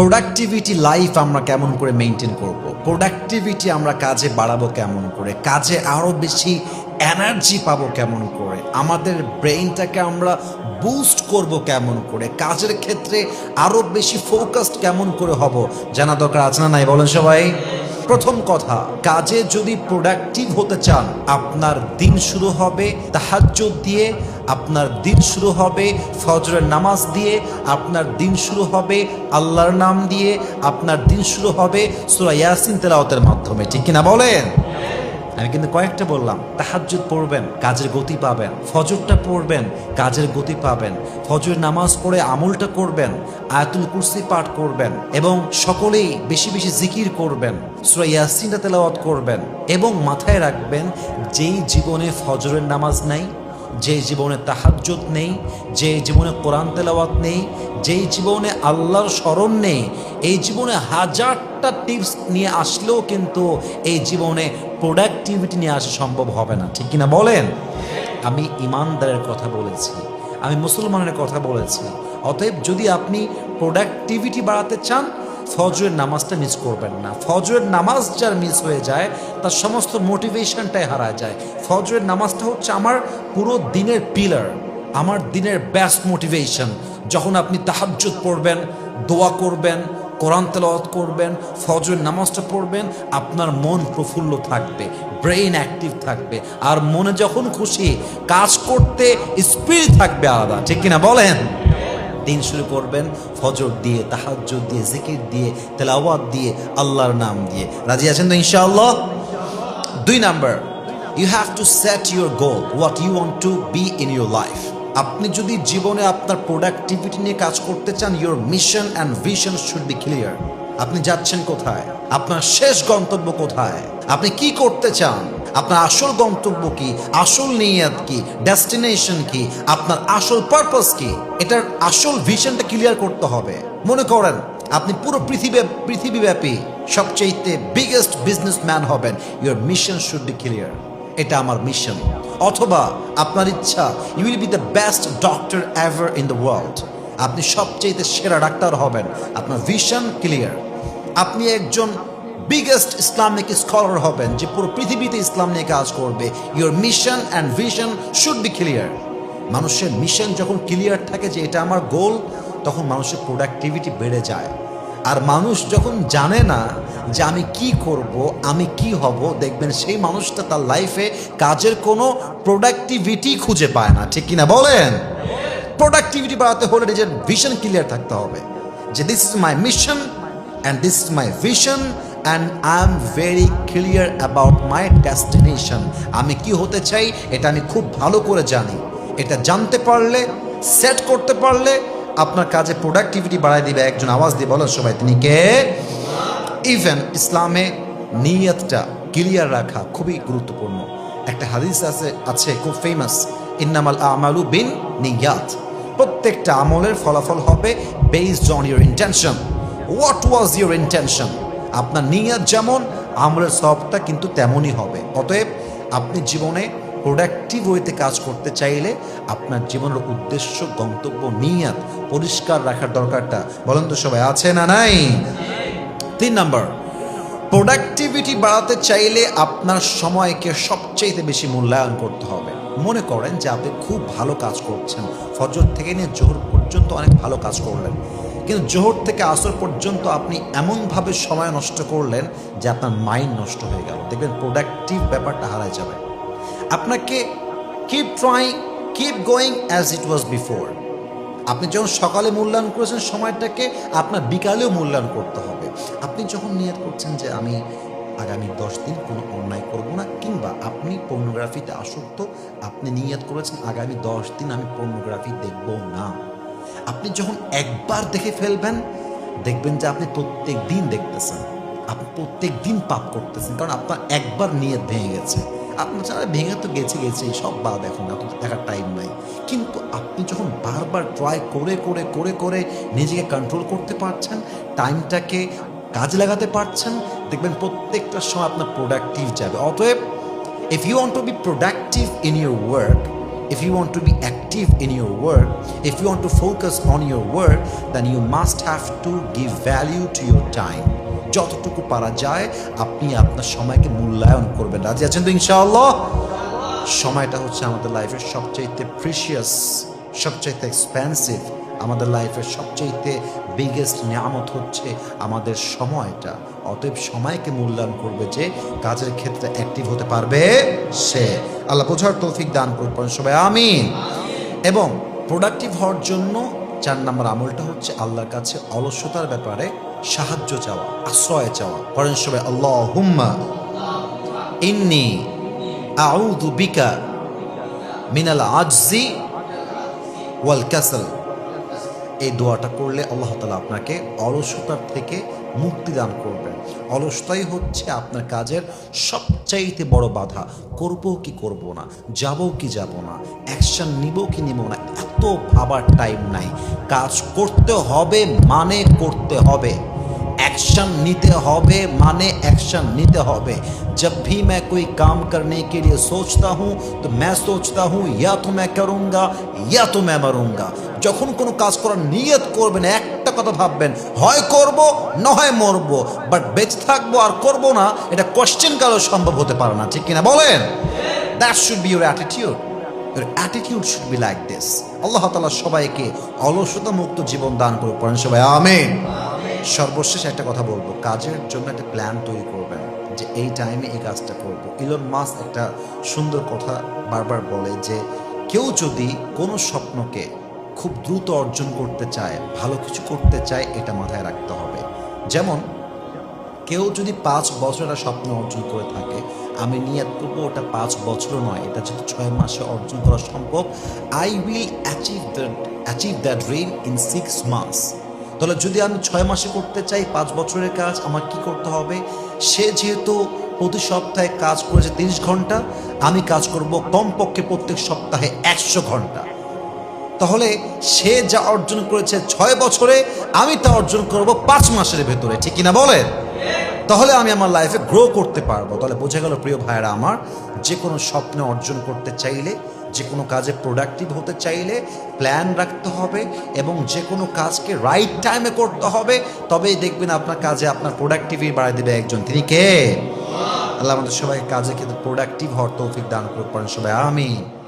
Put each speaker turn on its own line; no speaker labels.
Productivity life আমরা কেমন করে মেনটেন করব? প্রোডাক্টিভিটি আমরা কাজে বাড়াবো কেমন করে? কাজে আরও বেশি এনার্জি পাবো কেমন করে? আমাদের ব্রেইনটাকে আমরা বুস্ট করব কেমন করে? কাজের ক্ষেত্রে আরও বেশি ফোকাসড কেমন করে হব? জানা দরকার আছে না নাই? বলেন সবাই। প্রথম কথা, কাজে যদি প্রোডাক্টিভ হতে চান, আপনার দিন শুরু হবে তাহাজ দিয়ে, আপনার দিন শুরু হবে ফজরের নামাজ দিয়ে, আপনার দিন শুরু হবে আল্লাহর নাম দিয়ে, আপনার দিন শুরু হবে সুরা ইয়াসিন তেলাওতের মাধ্যমে। ঠিক কিনা বলেন? আমি কিন্তু কয়েকটা বললাম তাহাজুদ পড়বেন, কাজের গতি পাবেন, ফজরটা পড়বেন, কাজের গতি পাবেন ফজর নামাজ পড়ে আমলটা করবেন, আয়াতুল কুরসি পাঠ করবেন এবং সকলেই বেশি বেশি জিকির করবেন সুরাইয়াসিনা তেলাওয়াত করবেন এবং মাথায় রাখবেন, যেই জীবনে ফজরের নামাজ নাই যে জীবনে তাহাজ্জুদ নেই, যে জীবনে কোরআন তেলাওয়াত নেই যেই জীবনে আল্লাহর স্মরণ নেই, এই জীবনে হাজারটা টিপস নিয়ে আসলেও কিন্তু এই জীবনে প্রোডাক্টিভিটি নিয়ে আসা সম্ভব হবে না। ঠিক কিনা বলেন? আমি ইমানদারের কথা বলেছি, আমি মুসলমানের কথা বলেছি। অতএব যদি আপনি প্রোডাক্টিভিটি বাড়াতে চান ফজরের নামাজটা মিস করবেন না। ফজরের নামাজ যার মিস হয়ে যায়, তার সমস্ত মোটিভেশনটাই হারা যায়। ফজরের নামাজটা হচ্ছে আমার পুরো দিনের পিলার আমার দিনের বেস্ট মোটিভেশন যখন আপনি তাহাজ্জুদ পড়বেন, দোয়া করবেন, কোরআন তেলাওয়াত করবেন, ফজরের নামাজটা পড়বেন, আপনার মন প্রফুল্ল থাকবে ব্রেইন অ্যাক্টিভ থাকবে। আর মনে যখন খুশি, কাজ করতে স্পিড থাকবে আলাদা। ঠিক কিনা বলেন? দিন শুরু করবেন, ফজর দিয়ে, তাহাজ্জুদ দিয়ে, জিকির দিয়ে, তেলাওয়াত দিয়ে, আল্লাহর নাম দিয়ে। রাজি আছেন তো ইনশাআল্লাহ? দুই number you have to set your goal what you want to be in your life আপনি যদি জীবনে আপনার প্রোডাক্টিভিটি নিয়ে কাজ করতে চান your mission and vision should be clear আপনি যাচ্ছেন কোথায়? আপনার শেষ গন্তব্য কোথায়? আপনি কি করতে চান? আপনার আসল গন্তব্য কি? আসল নিয়াত কি? ডেস্টিনেশন কি? আপনার আসল পারপাস কি? এটার আসল ভিশনটা ক্লিয়ার করতে হবে। মনে করেন, আপনি পুরো পৃথিবী, পৃথিবীব্যাপী সবচেয়ে বিগেস্ট বিজনেসম্যান হবেন। Your mission should be clear এটা আমার মিশন অথবা আপনার ইচ্ছা you will be the best doctor ever in the world আপনি সবচেয়ে সেরা ডাক্তার হবেন। আপনার ভিশন ক্লিয়ার আপনি একজন বিগেস্ট ইসলামিক স্কলার হবেন যে পুরো পৃথিবীতে ইসলাম নিয়ে কাজ করবে। Your mission and vision should be clear মানুষের মিশন যখন ক্লিয়ার থাকে যে এটা আমার গোল তখন মানুষের প্রোডাক্টিভিটি বেড়ে যায়। আর মানুষ যখন জানে না যে আমি কি করব, আমি কি হব, দেখবেন সেই মানুষটা তার লাইফে কাজের কোনো প্রোডাক্টিভিটি খুঁজে পায় না। ঠিক কিনা বলেন? প্রোডাক্টিভিটি বাড়াতে হলে নিজের ভিশন ক্লিয়ার থাকতে হবে। যে this is my mission and this is my vision and I am very clear about my destination আমি কি হতে চাই, এটা আমি খুব ভালো করে জানি। এটা জানতে পারলে সেট করতে পারলে আপনার কাজে প্রোডাক্টিভিটি বাড়ায় দিবে। একজন আওয়াজ দিয়ে বলো সবাই, তিনি কে? ইভেন ইসলামে নিয়তটা ক্লিয়ার রাখা খুবই গুরুত্বপূর্ণ। একটা হাদিস আছে আছে খুব ফেমাস ইন্নামাল আমালু বিন নিয়াত। প্রত্যেকটা আমলের ফলাফল হবে based on your intention what was your intention আপনার নিয়াত যেমন আমলের সবটা কিন্তু তেমনই হবে। অতএব আপনি জীবনে প্রোডাক্টিভ ওয়েতে কাজ করতে চাইলে আপনার জীবনের উদ্দেশ্য, গন্তব্য, নিয়াত পরিষ্কার রাখার দরকারটা। বলেন তো সবাই, আছে না নাই? তিন নাম্বার প্রোডাক্টিভিটি বাড়াতে চাইলে আপনার সময়কে সবচেয়ে বেশি মূল্যায়ন করতে হবে। মনে করেন যে আপনি খুব ভালো কাজ করছেন। ফজর থেকে নিয়ে জোহর পর্যন্ত অনেক ভালো কাজ করলেন। কিন্তু জোহর থেকে আসর পর্যন্ত আপনি এমনভাবে সময় নষ্ট করলেন যে আপনার মাইন্ড নষ্ট হয়ে গেল। দেখবেন প্রোডাক্টিভ ব্যাপারটা হারায় যাবে। আপনাকে keep trying keep going as it was before আপনি যখন সকালে মূল্যায়ন করেছেন সময়টাকে, আপনার বিকালেও মূল্যায়ন করতে হবে। আপনি যখন নিয়ত করছেন যে আমি আগামী দশ দিন কোনো অন্যায় করব না, কিংবা আপনি পর্নোগ্রাফিতে আসক্ত, আপনি নিয়ত করেছেন আগামী দশ দিন আমি পর্নোগ্রাফি দেখব না। আপনি যখন একবার দেখে ফেলবেন, দেখবেন যে আপনি প্রত্যেক দিন দেখতেছেন। আপনি প্রত্যেক দিন পাপ করতেছেন, কারণ আপনার একবার নিয়ত ভেঙে গেছে। আপনার যারা ভেঙে তো গেছে গেছে, সব বাদ এখন এত দেখার টাইম নাই। কিন্তু আপনি যখন বারবার ট্রাই করে করে করে করে নিজেকে কন্ট্রোল করতে পারছেন টাইমটাকে কাজে লাগাতে পারছেন, দেখবেন প্রত্যেকটা সময় আপনার প্রোডাক্টিভ যাবে। অতএব if you want to be productive in your work if you want to be active in your work, if you want to focus on your work, then you must have to give value to your time. যতটুকু পারা যায় আপনি আপনার সময়কে মূল্যায়ন করবেন রাজি আছেন তো ইনশাআল্লাহ সময়টা হচ্ছে আমাদের লাইফের সবচাইতে প্রিশিয়াস সবচাইতে এক্সপেন্সিভ আমাদের লাইফের সবচাইতে বিগেস্ট নিয়ামত হচ্ছে আমাদের সময়টা। অতএব সময়কে মূল্যায়ন করবে যে কাজের ক্ষেত্রে অ্যাক্টিভ হতে পারবে সে। আল্লাহ বোঝার তৌফিক দান করবেন সবাই, আমিন। এবং প্রোডাক্টিভ হওয়ার জন্য চার নম্বর আমলটা হচ্ছে আল্লাহর কাছে অলসতার ব্যাপারে সাহায্য চাওয়া, আশ্রয় চাওয়া। করেন সবাই আল্লাহ হুম্মা ইন্নি আউদু বিকা মিনাল আজজি ওয়াল ক্যাসল এই দোয়াটা করলে আল্লাহ তালা আপনাকে অলসতার থেকে মুক্তি দান করবেন। অলসতাই হচ্ছে আপনার কাজের সবচাইতে বড় বাধা। করব কি করব না, যাব কি যাব না অ্যাকশন নিব কি নিব না, এত ভাবার টাইম নাই। কাজ করতে হবে মানে করতে হবে। एक्शन नीते होबे माने एक्शन नीते होबे जब भी मैं कोई काम करने के लिए सोचता हूँ तो मैं सोचता हूँ या तो मैं करूँगा या तो मैं मरूंगा যখন কোনো কাজ করার নিয়ত করবেন একটা কথা ভাববেন হয় করব না হয় মরবো বাট বেঁচে থাকবো আর করব না এটা কোশ্চেন কারো সম্ভব হতে পারে না ঠিক কিনা বলেন that should be your attitude your attitude should be like this আল্লাহ তালা সবাইকে অলসতা মুক্ত জীবন দান করে পড়েন সবাই আমেন সর্বশেষ একটা কথা বলব। কাজের জন্য একটা প্ল্যান তৈরি করবেন যে এই টাইমে এই কাজটা করব। ইলন মাস একটা সুন্দর কথা বারবার বলে যে, কেউ যদি কোনো স্বপ্নকে খুব দ্রুত অর্জন করতে চায়, ভালো কিছু করতে চায়, এটা মাথায় রাখতে হবে। যেমন, কেউ যদি পাঁচ বছরের স্বপ্ন অর্জন করে থাকে, আমি নিয়াত করব ওটা পাঁচ বছর নয়, এটা যদি ছয় মাসে অর্জন করা সম্ভব I will achieve that achieve that dream in six months তাহলে যদি আমি ছয় মাসে করতে চাই, পাঁচ বছরের কাজ, আমার কি করতে হবে? সে যেহেতু প্রতি সপ্তাহে কাজ করেছে তিরিশ ঘণ্টা, আমি কাজ করব কমপক্ষে প্রত্যেক সপ্তাহে একশো ঘণ্টা। তাহলে সে যা অর্জন করেছে ছয় বছরে, আমি তা অর্জন করব পাঁচ মাসের ভেতরে। ঠিক কিনা বলেন? তাহলে আমি আমার লাইফে গ্রো করতে পারব। তাহলে বোঝা গেল প্রিয় ভাইরা আমার যে কোনো স্বপ্ন অর্জন করতে চাইলে যে কোনো কাজে প্রোডাক্টিভ হতে চাইলে প্ল্যান রাখতে হবে এবং যে কোনো কাজকে রাইট টাইমে করতে হবে। তবেই দেখবেন আপনার কাজে আপনার প্রোডাক্টিভিটি বাড়ায় দেবে একজন। তিনি কে? আল্লাহ আমাদের সবাই কাজে কিন্তু প্রোডাক্টিভ হওয়ার তৌফিক দান করতে পারেন সবাই, আমিন।